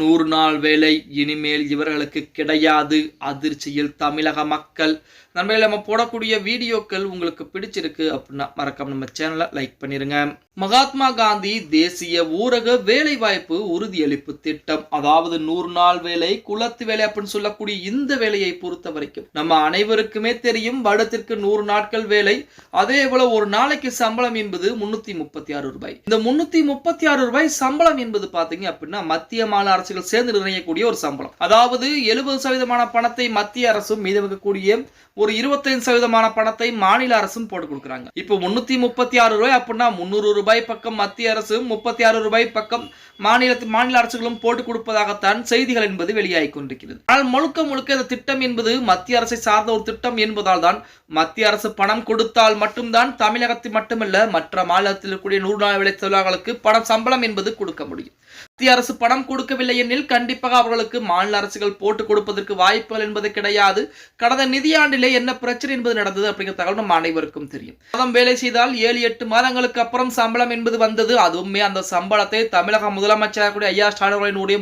நூறு நாள் வேலை இனிமேல் இவர்களுக்கு கிடையாது. அதிர்ச்சியில் தமிழக மக்கள். நண்பர்களே நம்ம போடக்கூடிய வீடியோக்கள் உங்களுக்கு பிடிச்சிருக்கு அப்படின்னா மறக்காம நம்ம சேனலை லைக் பண்ணிருங்க. மகாத்மா காந்தி தேசிய ஊரக வேலை வாய்ப்பு உறுதியளிப்பு திட்டம். அதாவது நூறு நாள் வேலை குலத்து வேலை அப்படின்னு சொல்லக்கூடிய இந்த வேலையை பொறுத்த வரைக்கும் நம்ம அனைவருக்குமே தெரியும். வருடத்திற்கு நூறு நாட்கள் வேலை. அதே போல ஒரு நாளைக்கு சம்பளம் என்பது முன்னூத்தி முப்பத்தி ஆறு ரூபாய். இந்த முன்னூத்தி முப்பத்தி ஆறு ரூபாய் சம்பளம் என்பது பாத்தீங்க அப்படின்னா மத்திய மாநில அரசுகள் சேர்ந்து நிர்ணயிக்கக்கூடிய ஒரு சம்பளம். அதாவது எழுபது சதவீதமான பணத்தை மத்திய அரசும் மீதம் இருக்கக்கூடிய ஒரு இருபத்தைந்து சதவீதமான பணத்தை மாநில அரசும் போட்டு கொடுக்குறாங்க. இப்போ முன்னூத்தி முப்பத்தி ஆறு ரூபாய் அப்படின்னா முந்நூறு ரூபாய் பக்கம் மத்திய அரசு முப்பத்தி ஆறு ரூபாய் பக்கம் மாநிலத்து மாநில அரசுகளும் போட்டு கொடுப்பதாகத்தான் செய்திகள் என்பது வெளியாகி கொண்டிருக்கிறது. ஆனால் முழுக்க முழுக்க இந்த திட்டம் என்பது மத்திய அரசை சார்ந்த ஒரு திட்டம் என்பதால் தான் மத்திய அரசு பணம் கொடுத்தால் மட்டும்தான் தமிழகத்தில் மட்டுமல்ல மற்ற மாநிலத்தில் இருக்கக்கூடிய நூறு நாள் வேலை தொழிலாளர்களுக்கு பணம் சம்பளம் என்பது கொடுக்க முடியும். மத்திய அரசு பணம் கொடுக்கவில்லை இல்லையெனில் கண்டிப்பாக அவர்களுக்கு மாநில அரசுகள் போட்டுக் கொடுப்பதற்கு வாய்ப்புகள் என்பது கிடையாது. கடந்த நிதியாண்டிலே என்ன பிரச்சனை என்பது நடந்தது அப்படிங்கிற தகவல் நம்ம அனைவருக்கும் தெரியும். மாதம் வேலை செய்தால் ஏழு எட்டு மாதங்களுக்கு அப்புறம் சம்பளம் என்பது வந்தது. அதுவுமே அந்த சம்பளத்தை தமிழக முதலமைச்சராக கூடிய ஐயா ஸ்டாலின் அவர்களினுடைய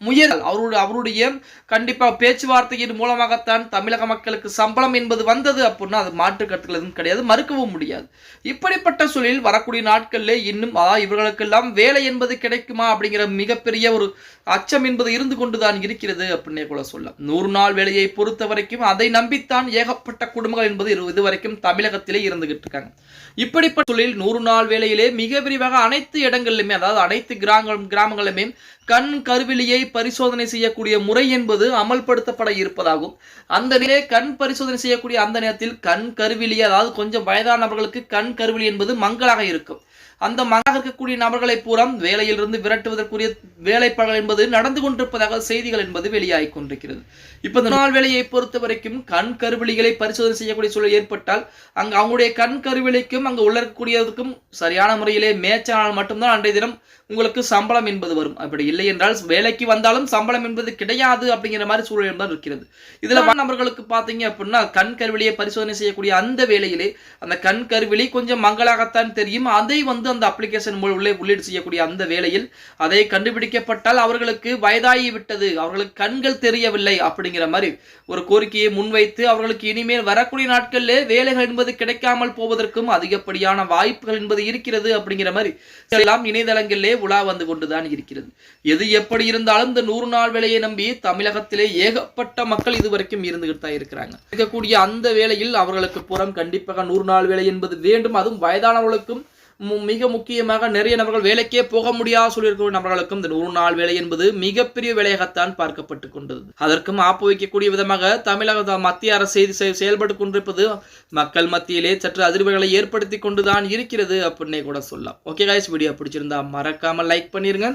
முயல் அவருடைய அவருடைய கண்டிப்பாக பேச்சுவார்த்தையின் மூலமாகத்தான் தமிழக மக்களுக்கு சம்பளம் என்பது வந்தது அப்படின்னா அது மாற்று கருத்துக்கள் எதுவும் கிடையாது. மறுக்கவும் முடியாது. இப்படிப்பட்ட சூழலில் வரக்கூடிய நாட்களில் இன்னும் அதாவது இவர்களுக்கெல்லாம் வேலை என்பது கிடைக்குமா அப்படிங்கிற மிகப்பெரிய ஒரு அச்சம் என்பது இருந்து கொண்டுதான் இருக்கிறது அப்படின்னே கூட சொல்லலாம். நூறு நாள் வேலையை பொறுத்த வரைக்கும் அதை நம்பித்தான் ஏகப்பட்ட குடும்பங்கள் என்பது இரு- இதுவரைக்கும் தமிழகத்திலே இருந்துகிட்டு இருக்காங்க. இப்படிப்பட்ட சூழலில் நூறு நாள் வேலையிலே மிக விரிவாக அனைத்து இடங்களிலுமே அதாவது அனைத்து கிராமங்கள் கிராமங்களிலுமே கண் கருவிலியை பரிசோதனை செய்யக்கூடிய முறை என்பது அமல்படுத்தப்பட இருப்பதாகும். அந்த நிலையே கண் பரிசோதனை செய்யக்கூடிய அந்த நேரத்தில் கண் கருவிலி அதாவது கொஞ்சம் வயதானவர்களுக்கு கண் கருவிலி என்பது மங்களாக இருக்கும். அந்த மங்களாக இருக்கக்கூடிய நபர்களை பூரா வேலையிலிருந்து விரட்டுவதற்குரிய வேலைப்பாடுகள் என்பது நடந்து கொண்டிருப்பதாக செய்திகள் என்பது வெளியாகி கொண்டிருக்கிறது. இப்ப இந்த நாள் வேலையை பொறுத்த வரைக்கும் கண் கருவிலிகளை பரிசோதனை செய்யக்கூடிய சூழல் ஏற்பட்டால் அங்க அவங்களுடைய கண் கருவிலிக்கும் அங்க உள்ள இருக்கக்கூடியதுக்கும் சரியான முறையிலே மேய்ச்சானால் மட்டும்தான் அன்றைய தினம் உங்களுக்கு சம்பளம் என்பது வரும். அப்படி இல்லை என்றால் வேலைக்கு வந்தாலும் சம்பளம் என்பது கிடையாது அப்படிங்கிற மாதிரி சூழல் என்பது இருக்கிறது. இதுல நபர்களுக்கு பாத்தீங்க அப்படின்னா கண் கருவிலியை பரிசோதனை செய்யக்கூடிய அந்த வேலையிலே அந்த கண் கருவிலி கொஞ்சம் மங்களாகத்தான் தெரியும். அதை வந்து அந்த அப்ளிகேஷன் மூலம் உள்ளே உள்ளீடு செய்யக்கூடிய அந்த வேளையில் அதை கண்டுபிடிக்கப்பட்டால் அவர்களுக்கு வயதாகி விட்டது. அவர்களுக்கு கண்கள் தெரியவில்லை அப்படிங்கிற மாதிரி ஒரு கோரிக்கையை முன்வைத்து அவர்களுக்கு இனிமேல் வரக்கூடிய நாட்களில் வேலைகள் என்பது கிடைக்காமல் போவதற்கும் அதிகப்படியான வாய்ப்புகள் என்பது இருக்கிறது அப்படிங்கிற மாதிரி எல்லாம் இணையதளங்களிலே உலா வந்து கொண்டுதான் இருக்கிறது. எது எப்படி இருந்தாலும் இந்த நூறு நாள் வேலையை நம்பி தமிழகத்திலே ஏகப்பட்ட மக்கள் இதுவரைக்கும் இருந்துகிட்டு தான் இருக்கிறாங்க. இருக்கக்கூடிய அந்த வேலையில் அவர்களுக்கு புறம் கண்டிப்பாக நூறு நாள் வேலை என்பது வேண்டும். அதுவும் வயதானவர்களுக்கும் மிக முக்கியமாக நிறைய நபர்கள் வேலைக்கே போக முடியாத சொல்லியிருக்கிற நபர்களுக்கும் இந்த நூறு நாள் வேலை என்பது மிகப்பெரிய வேலையாகத்தான் பார்க்கப்பட்டு கொண்டது. அதற்கும் ஆப்பு வைக்கக்கூடிய விதமாக தமிழக மத்திய அரசு செய்து செயல்பட்டு கொண்டிருப்பது மக்கள் மத்தியிலே சற்று அதிர்வுகளை ஏற்படுத்தி கொண்டுதான் இருக்கிறது அப்படின்னே கூட சொல்லலாம். ஓகே காய்ஸ் வீடியோ பிடிச்சிருந்தா மறக்காம லைக் பண்ணிருங்க.